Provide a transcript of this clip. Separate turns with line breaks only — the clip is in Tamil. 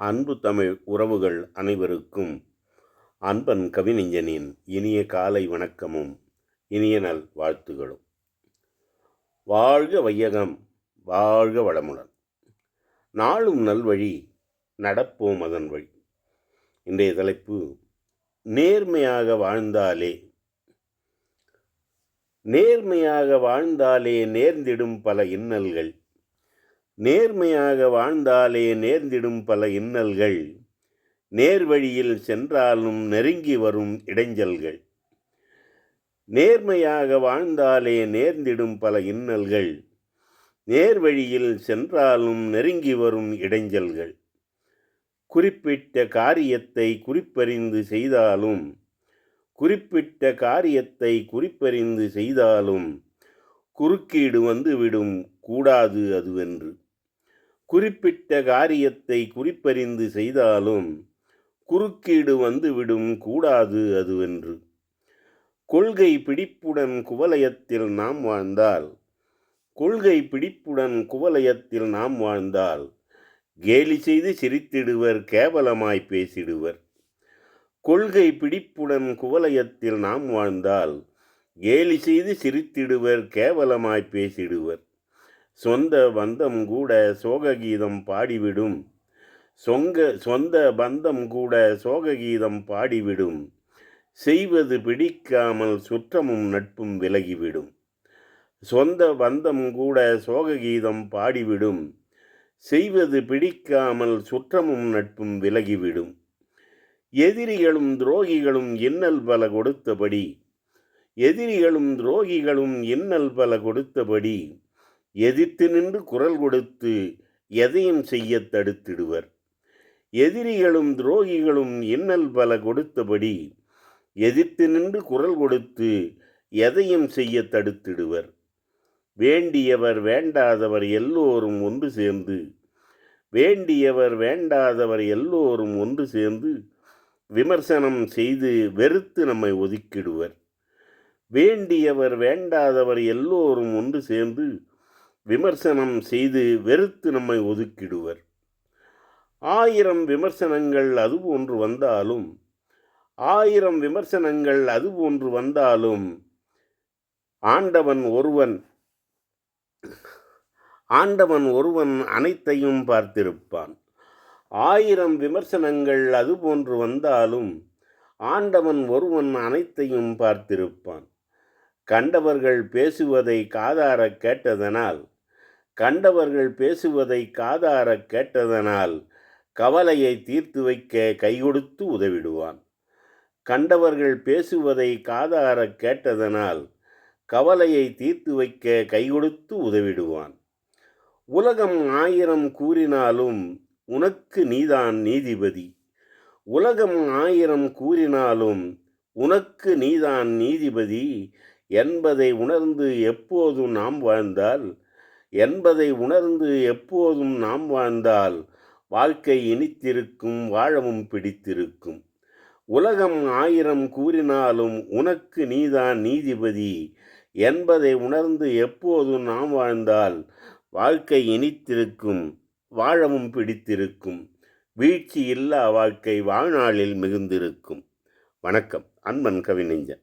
அன்பு தமிழ் உறவுகள் அனைவருக்கும் அன்பன் கவிஞனின் இனிய காலை வணக்கமும் இனிய நல் வாழ்த்துகளும். வாழ்க வையகம் வாழ்க வளமுடன். நாளும் நல்வழி நடப்போம் அதன் வழி. இன்றைய தலைப்பு நேர்மையாக வாழ்ந்தாலே. நேர்மையாக வாழ்ந்தாலே நேர்ந்திடும் பல இன்னல்கள். நேர்மையாக வாழ்ந்தாலே நேர்ந்திடும் பல இன்னல்கள். நேர்வழியில் சென்றாலும் நெருங்கி வரும் இடைஞ்சல்கள். நேர்மையாக வாழ்ந்தாலே நேர்ந்திடும் பல இன்னல்கள். நேர்வழியில் சென்றாலும் நெருங்கி வரும் இடைஞ்சல்கள். குறிப்பிட்ட காரியத்தை குறிப்பறிந்து செய்தாலும் குறிப்பிட்ட காரியத்தை குறிப்பறிந்து செய்தாலும் குறுக்கீடு வந்துவிடும். கூடாது அதுவென்று. குறிப்பிட்ட காரியத்தை குறிப்பறிந்து செய்தாலும் குறுக்கீடு வந்துவிடும் கூடாது அதுவென்று. கொள்கை பிடிப்புடன் குவலயத்தில் நாம் வாழ்ந்தால் கொள்கை பிடிப்புடன் குவலயத்தில் நாம் வாழ்ந்தால் கேலி செய்து சிரித்திடுவர் கேவலமாய் பேசிடுவர். கொள்கை பிடிப்புடன் குவலயத்தில் நாம் வாழ்ந்தால் கேலி செய்து சிரித்திடுவர் கேவலமாய் பேசிடுவர். சொந்த பந்தம் கூட சோககீதம் பாடிவிடும். சொங்க சொந்த பந்தம் கூட சோககீதம் பாடிவிடும். செய்வது பிடிக்காமல் சுற்றமும் நட்பும் விலகிவிடும். சொந்த பந்தம் கூட சோககீதம் பாடிவிடும். செய்வது பிடிக்காமல் சுற்றமும் நட்பும் விலகிவிடும். எதிரிகளும் துரோகிகளும் இன்னல் பல கொடுத்தபடி. எதிரிகளும் துரோகிகளும் இன்னல் பல கொடுத்தபடி. எதிர்த்து நின்று குரல் கொடுத்து எதையும் செய்ய தடுத்திடுவர். எதிரிகளும் துரோகிகளும் இன்னல் பல கொடுத்தபடி எதிர்த்து நின்று குரல் கொடுத்து எதையும் செய்ய தடுத்திடுவர். வேண்டியவர் வேண்டாதவர் எல்லோரும் ஒன்று சேர்ந்து வேண்டியவர் வேண்டாதவர் எல்லோரும் ஒன்று சேர்ந்து விமர்சனம் செய்து வெறுத்து நம்மை ஒதுக்கிடுவர். வேண்டியவர் வேண்டாதவர் எல்லோரும் ஒன்று சேர்ந்து விமர்சனம் செய்து வெறுத்து நம்மை ஒதுக்கிடுவர். ஆயிரம் விமர்சனங்கள் அது போன்று வந்தாலும் ஆயிரம் விமர்சனங்கள் அது போன்று வந்தாலும் ஆண்டவன் ஒருவன் ஆண்டவன் ஒருவன் அனைத்தையும் பார்த்திருப்பான். ஆயிரம் விமர்சனங்கள் அது போன்று வந்தாலும் ஆண்டவன் ஒருவன் அனைத்தையும் பார்த்திருப்பான். கண்டவர்கள் பேசுவதை காதார கேட்டதனால் கண்டவர்கள் பேசுவதை காதார கேட்டதனால் கவலையை தீர்த்து வைக்க கைகொடுத்து உதவிடுவான். கண்டவர்கள் பேசுவதை காதார கேட்டதனால் கவலையை தீர்த்து வைக்க கைகொடுத்து உதவிடுவான். உலகம் ஆயிரம் கூறினாலும் உனக்கு நீதான் நீதிபதி. உலகம் ஆயிரம் கூறினாலும் உனக்கு நீதான் நீதிபதி என்பதை உணர்ந்து எப்போதும் நாம் வாழ்ந்தால் என்பதை உணர்ந்து எப்போதும் நாம் வாழ்ந்தால் வாழ்க்கை இனித்திருக்கும் வாழவும் பிடித்திருக்கும். உலகம் ஆயிரம் கூறினாலும் உனக்கு நீதான் நீதிபதி என்பதை உணர்ந்து எப்போதும் நாம் வாழ்ந்தால் வாழ்க்கை இனித்திருக்கும் வாழவும் பிடித்திருக்கும். வீழ்ச்சி இல்லா வாழ்க்கை வாழ்நாளில் மிகுந்திருக்கும். வணக்கம். அன்பன் கவிஞன்